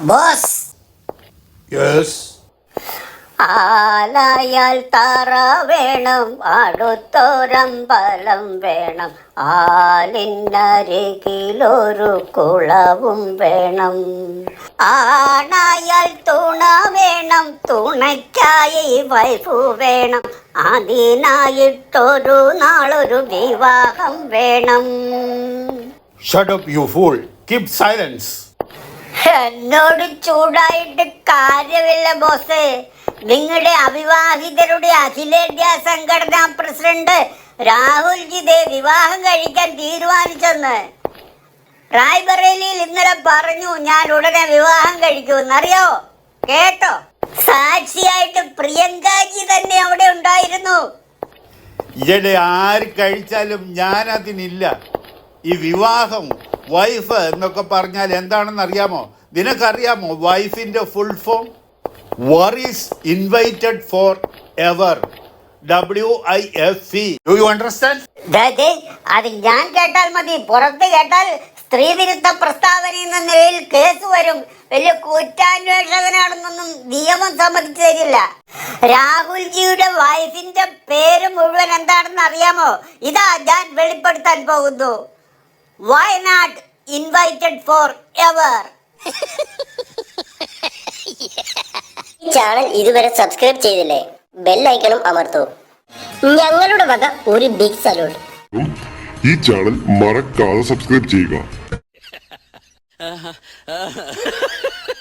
Boss. Yes ആലയാൽ തറ വേണം അടുത്തൊരമ്പലം വേണം. ആലിനരികിലൊരു കുളവും വേണം. ആണായാൽ തുണ വേണം തുണയ്ക്കായി വൈഫു വേണം. അതിനായിട്ടൊരു നാളൊരു വിവാഹം വേണം. Shut up you fool keep silence എന്നോട് ചൂടായിട്ട് കാര്യമില്ല ബോസ്. നിങ്ങളുടെ അവിവാഹിതരുടെ അഖിലേന്ത്യാ സംഘടനാ പ്രസിഡന്റ് രാഹുൽജി ദേ വിവാഹം കഴിക്കാൻ തീരുമാനിച്ചെന്ന്. റായ്ബറേലിയിൽ ഇന്നലെ പറഞ്ഞു ഞാൻ ഉടനെ വിവാഹം കഴിക്കുമെന്നറിയോ കേട്ടോ? സാക്ഷിയായിട്ട് പ്രിയങ്കാജി തന്നെ അവിടെ ഉണ്ടായിരുന്നു. ഈയിടെ ആര് കഴിച്ചാലും ഞാൻ അതിനില്ല ഈ വിവാഹം വൈഫ് എന്നൊക്കെ പറഞ്ഞാൽ എന്താണെന്ന് അറിയാമോ? നിനക്കറിയാമോ വൈഫിന്റെ full form worries invited for ever W I F E do you understand അത് ഞാൻ കേട്ടാൽ മതി. പുറത്ത് കേട്ടാൽ സ്ത്രീ വിരുദ്ധ പ്രസ്താവന എന്ന നിലയിൽ കേസ് വരും. വലിയ കുറ്റാന്വേഷകനാണെന്നൊന്നും നിയമം സമ്മതിച്ചു തരില്ല. രാഹുൽജിയുടെ വൈഫിന്റെ പേര് മുഴുവൻ എന്താണെന്ന് അറിയാമോ? ഇതാ ഞാൻ വെളിപ്പെടുത്താൻ പോകുന്നു. വയനാട് ഇൻവൈറ്റഡ് ഫോർ എവർ ഈ ചാനൽ ഇതുവരെ സബ്സ്ക്രൈബ് ചെയ്തില്ലേ? ബെൽ ഐക്കണും അമർത്തൂ. ഞങ്ങളുടെ വക ഒരു ബിഗ് സല്യൂട്ട് ഈ ചാനൽ മറക്കാതെ സബ്സ്ക്രൈബ് ചെയ്യുക.